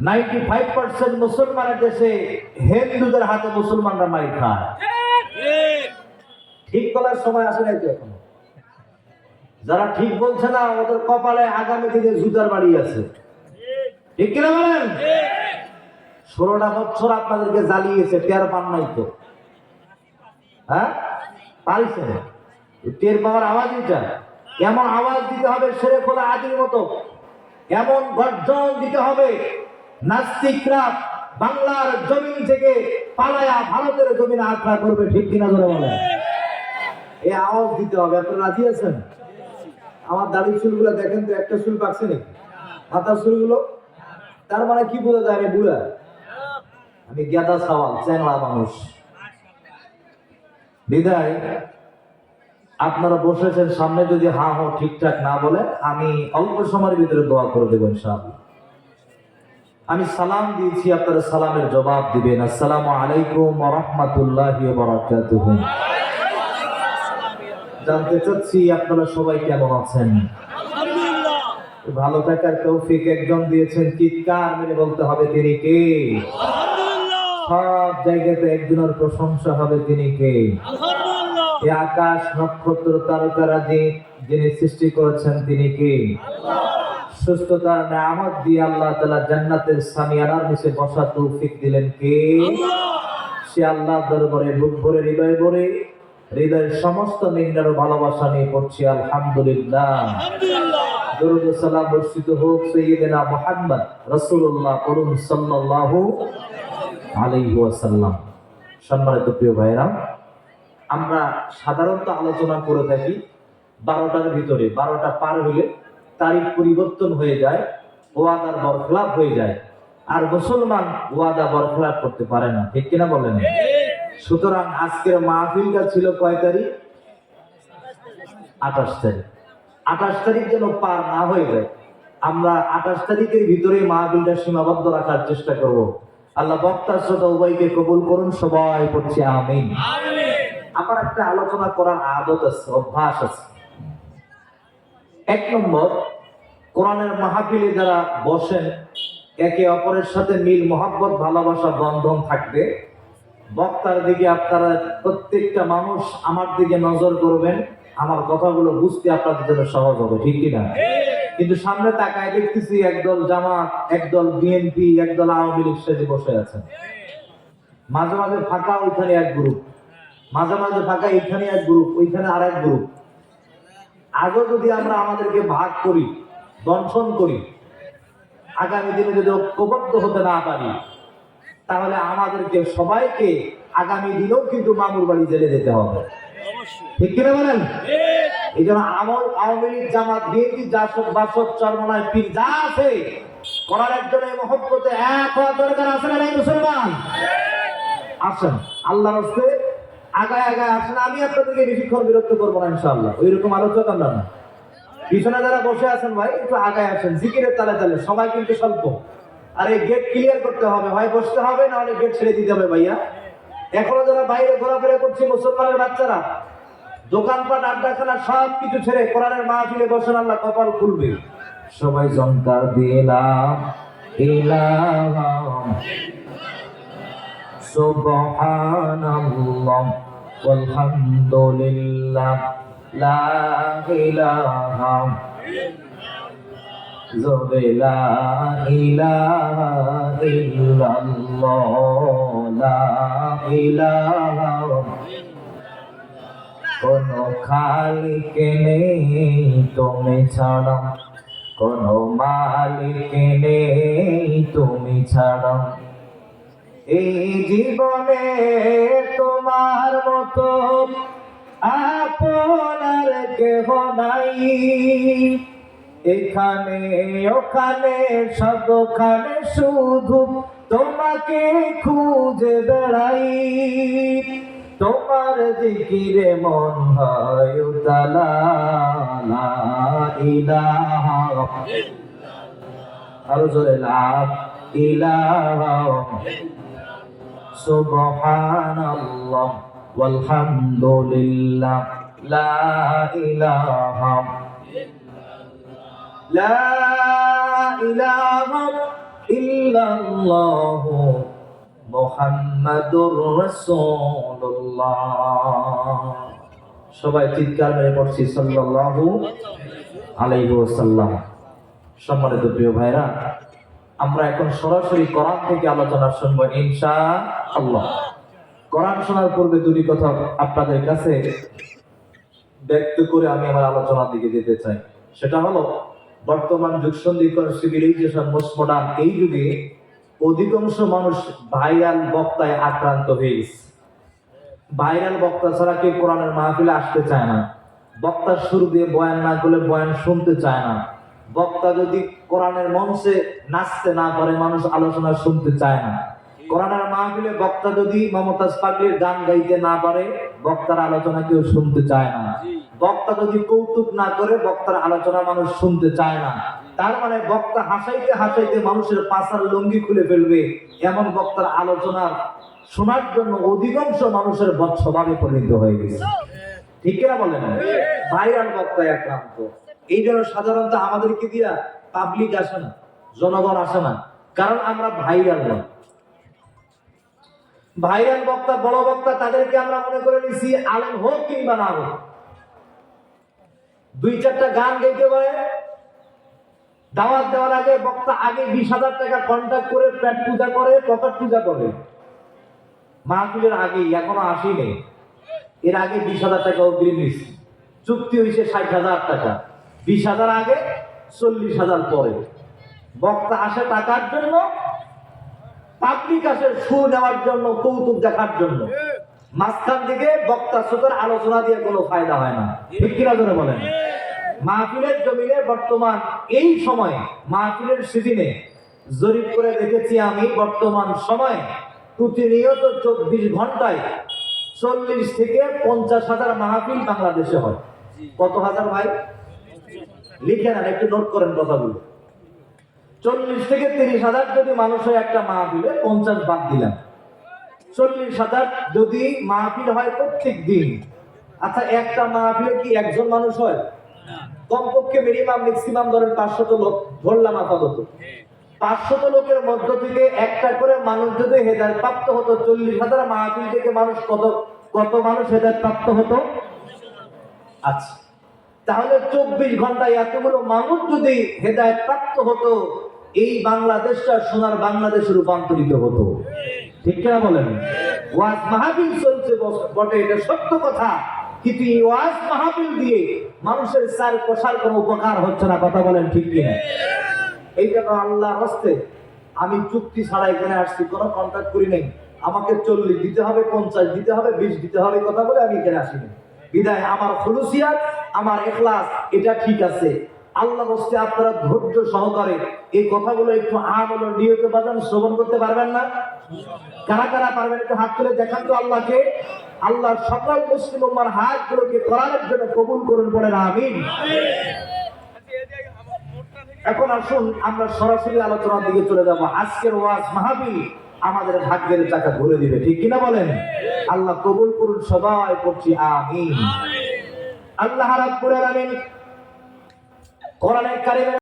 Ninety five percent মুসলমানের দেশে হিন্দুদের হাতে মুসলমানরা মাই খায়। ঠিক বলার সময় আসে নাই তো এখনও। যারা ঠিক বলছে না, ওদের কপালে আগামী দিনে জুতার বাড়ি আছে। ঠিক কিনা বলেন? ষোলোটা বছর আপনাদেরকে জ্বালিয়েছে, টের পান নাই তো। হ্যাঁ? পারিছে টের পাওয়ার আওয়াজ এটা। কেমন আওয়াজ দিতে হবে, সেরে খোলা আদির মতো। এমন গর্জন দিতে হবে নাস্তিকরা বাংলার জমিন থেকে পালায়া ভারতের জমিনে আক্রা করবে, ঠিক কিনা ধরে বলে এই আওয়াজ দিতে হবে, আপনারা রাজি আছেন? আমার দাড়ি চুলগুলো দেখেন তো, একটা চুল পাকছে নাকি? মাথার চুলগুলো? তার মানে কি বোঝা যায় আমি বুড়া? আমি গেদা সওয়াল চ্যাংলা মানুষ। বিদায়, আপনারা বসেছেন সামনে, যদি হা হ ঠিকঠাক না বলে আমি অল্প সময়ের ভিতরে দোয়া করে দেবো, ইনশাআল্লাহ। আমি সালাম দিয়েছি আপনারা সালামের জবাব দিবেন। আসসালামু আলাইকুম রাহমাতুল্লাহি জানতে চাচ্ছি আপনারা সবাই কেমন আছেন? ভালো থাকার তৌফিক একজন দিয়েছেন চিৎকার মেরে বলতে হবে তিনি কে? সব জায়গাতে একজনের প্রশংসা হবে তিনি কে? আকাশ নক্ষত্র তারকারা যে যিনি সৃষ্টি করেছেন তিনি কে? সুস্থতার নামত দিয়ে আল্লাহ তালা জান্নাতের সামিয়ানার নিচে বসা তৌফিক দিলেন কে? সে আল্লাহ দরবারে বুক ভরে হৃদয় ভরে হৃদয়ের সমস্ত নিন্দার ভালোবাসা নিয়ে পড়ছি আলহামদুলিল্লাহ। দরুদ সালাম বর্ষিত হোক সৈয়দনা মুহাম্মদ রাসূলুল্লাহ পড়ুন সাল্লাল্লাহু আলাইহি ওয়াসাল্লাম। সম্মানিত প্রিয় ভাইরা আমরা সাধারণত আলোচনা করে থাকি বারোটার ভিতরে বারোটা পার হলে তারিখ পরিবর্তন হয়ে যায় ওয়াদার বরখলাপ হয়ে যায়। আর মুসলমান ওয়াদা বরখলাপ করতে পারে না ঠিক কিনা বলেন? সুতরাং আজকের মাহফিলটা ছিল কয় তারিখ? আঠাশ তারিখ। আঠাশ তারিখ যেন পার না হয়ে যায় আমরা আঠাশ তারিখের ভিতরে মাহফিলটা সীমাবদ্ধ রাখার চেষ্টা করব। আল্লাহ বক্তা শ্রোতা উভয়কে কবুল করুন সবাই পড়ছি আমিন। আমার একটা আলোচনা করার আদত আছে অভ্যাস আছে। এক নম্বর কোরআনের মাহফিলে যারা বসেন, একে অপরের সাথে মিল, মহাব্বত, ভালোবাসা, বন্ধন থাকবে। বক্তার দিকে আপনারা প্রত্যেকটা মানুষ আমার দিকে নজর করবেন। আমার কথাগুলো বুঝতে আপনাদের জন্য সহজ হবে, ঠিক কিনা? কিন্তু সামনে তাকায় দেখতেছি একদল জামাত, একদল বিএনপি, একদল আওয়ামী লীগ সেজে বসে আছেন। মাঝে মাঝে ফাঁকা ওইখানে এক গ্রুপ। মাঝে মাঝে ফাঁকা এখানে এক গ্রুপ, ওইখানে আর এক গ্রুপ। আজও যদি আমরা আমাদেরকে ভাগ করি দংশন করি। আগামী দিনে যদি ঐক্যবদ্ধ হতে না পারি তাহলে আমাদেরকে সবাইকে আগামী দিনেও কিন্তু মামুর বাড়ি জেলে যেতে হবে। ঠিক কিনা বলেন? এই জন্য আমল আওয়ামী লীগ জামাত বিএনপি জাসদ বাসদ চরমনায় পীর যা আছে করার একজনের মহব্বতে এক হওয়ার দরকার আছে না মুসলমান? আসেন আল্লাহ রাস্তে আগায় আগায় আসেন আমি আপনাদেরকে বেশিক্ষণ বিরক্ত করব না ইনশাআল্লাহ। ওই রকম আলোচনা না। পিছনে যারা বসে আছেন ভাই, একটু আগায় আসেন, জিকিরের তালে তালে, সবাই কিন্তু স্বল্প। আর এই গেট ক্লিয়ার করতে হবে হয় বসতে হবে না হলে গেট ছেড়ে দিতে হবে ভাইয়া। এখনও যারা বাইরে ঘোরাফেরা করছে মুসলমানের বাচ্চারা, দোকানপাট, আড্ডাখানা সব কিছু ছেড়ে কোরআনের মা মাহফিলে বসেন, আল্লাহ কপাল খুলবে। সবাই জনকার দিলাম ইলাম সুবহানাল্লাহ walhamdulillah la ilaha জোরে লা ইলাহা ইল্লাল্লাহ। লা ইলাহা কোন খালিক নেই, তুমি ছাড়া। কোন মালিক নেই, তুমি ছাড়া। এই জীবনে তোমার মতো আপনার কেহ নাই। এখানে, ওখানে, সবখানে শুধু তোমাকে খুঁজে বেড়াই। তোমার জিকিরে মন হয় উতালা, লা ইলাহা। আরও জোরে লাভ ইলাহা। সুবহানাল্লাহ। ওয়ালহামদুলিল্লাহ, লা ইলাহা লা ইলাহা ইল্লাল্লাহু মুহাম্মাদুর রাসূলুল্লাহ। সবাই চিৎকার মেরে পড়ছি, সাল্লাল্লাহু আলাইহি ওয়াসাল্লাম। সম্মানিত প্রিয় ভাইরা, আমরা এখন সরাসরি কোরআন থেকে আলোচনা শুনব ইনশাআল্লাহ। কোরআন শোনার পূর্বে দুটি কথা আপনাদের কাছে ব্যক্ত করে আমি আমার আলোচনার দিকে যেতে চাই। সেটা হলো, বর্তমান যুগ সন্ধিকর সিভিলাইজেশন মোস্ট এই যুগে অধিকাংশ মানুষ ভাইরাল বক্তায় আক্রান্ত হয়ে গেছে। ভাইরাল বক্তা ছাড়া কেউ কোরআনের মাহফিলে আসতে চায় না। বক্তার শুরু দিয়ে বয়ান না করলে বয়ান শুনতে চায় না। বক্তা যদি কোরআনের মঞ্চে নাচতে না পারে, মানুষ আলোচনা শুনতে চায় না। কোরআনের মাহফিলে বক্তা যদি মমতাজ পাগলির গান গাইতে না পারে বক্তার আলোচনা কেউ শুনতে চায় না। বক্তা যদি কৌতুক না করে বক্তার আলোচনা মানুষ শুনতে চায় না। তার মানে বক্তা হাসাইতে হাসাইতে মানুষের পাশার লুঙ্গি খুলে ফেলবে এমন বক্তার আলোচনা শোনার জন্য অধিকাংশ মানুষের বদ স্বভাবে পরিণত হয়ে গেছে। ঠিক কিনা বলেন? ভাইরাল বক্তায় আক্রান্ত এই জন্য সাধারণত আমাদেরকে দিয়া পাবলিক আসে না জনগণ আসে না। কারণ আমরা ভাইরাল নয় ভাইরাল বক্তা, বড় বক্তা, তাদেরকে আমরা মনে করে নিছি আলেম হোক কিংবা না হোক। দুই চারটা গান গাইতে পারে। দাওয়াত দেওয়ার আগে বক্তা আগে বিশ হাজার টাকা কন্ট্যাক্ট করে পেট পূজা করে পকেট পূজা করে। মাহফিলের আগে এখনও আসিনি এর আগে বিশ হাজার টাকা অগ্রিম নিচ্ছে চুক্তি হয়েছে ষাট হাজার টাকা। বিশ হাজার আগে, চল্লিশ হাজার পরে। বক্তা আসে টাকার জন্য পাবলিক আসে সুর নেওয়ার জন্য, কৌতুক দেখার জন্য। মাঝখান থেকে বক্তা শ্রোতার আলোচনা দিয়ে কোনো ফায়দা হয় না। ঠিক কিনা ধরে বলেন? মাহফিলের জমিনে বর্তমান এই সময়ে, মাহফিলের সিজনে জরিপ করে দেখেছি আমি, বর্তমান সময়ে প্রতিনিয়ত চব্বিশ ঘন্টায় চল্লিশ থেকে পঞ্চাশ হাজার মাহফিল বাংলাদেশে হয়। কত হাজার ভাই? লিখে নেন, একটু নোট করেন কথাগুলো। চল্লিশ থেকে তিরিশ হাজার যদি মানুষ হয় একটা মাহফিলে পঞ্চাশ বাদ দিলাম। চল্লিশ হাজার যদি মাহফিল হয় প্রত্যেক দিন। আচ্ছা একটা মাহফিলে কি একজন মানুষ হয়? কমপক্ষে মিনিমাম ম্যাক্সিমাম ধরেন পাঁচশত লোক, ধরলাম আপাতত। পাঁচশত লোকের মধ্য থেকে একটা করে মানুষ যদি হেদায়ত প্রাপ্ত হতো, চল্লিশ হাজার মাহফিল থেকে মানুষ কত কত মানুষ হেদায়ত প্রাপ্ত হতো? আচ্ছা তাহলে চব্বিশ ঘন্টায় এতগুলো মানুষ যদি হেদায়ত প্রাপ্ত হতো এই বাংলাদেশটা সোনার বাংলাদেশে রূপান্তরিত হতো। ঠিক কিনা বলেন? ওয়াজ মাহাবিল চলছে বটে, এটা সত্য কথা। কিন্তু এই ওয়াজ মাহফিল দিয়ে মানুষের সার প্রসার কোনো উপকার হচ্ছে না, কথা বলেন ঠিক কিনা? এই জন্য আল্লাহর হস্তে আমি চুক্তি ছাড়া এখানে আসছি, কোনো কন্ট্যাক্ট করি নাই। আমাকে চল্লিশ দিতে হবে, পঞ্চাশ দিতে হবে, বিশ দিতে হবে কথা বলে আমি এখানে আসিনি। বিদায়, আমার খুলুসিয়াত, আমার এখলাস, এটা ঠিক আছে। আল্লাহ হস্তে আপনারা ধৈর্য সহকারে এই কথাগুলো একটু আমল নিয়ত বাজান শ্রবণ করতে পারবেন না? কারা কারা পারবেন একটু হাত তুলে দেখান তো আল্লাহকে। আল্লাহ সকল মুসলিম উম্মার হাতগুলোকে কোরআনের জন্য কবুল করুন বলেন, আমিন। এখন আসুন, আমরা সরাসরি আলোচনার দিকে চলে যাব। আজকের ওয়াজ মাহাবি আমাদের ভাগ্যের চাকা ঘুরে দিবে, ঠিক কিনা বলেন? আল্লাহ কবুল করুন সবাই করছি আমিন। আল্লাহ রাব্বুল আলামিন কোরআনে কারিমে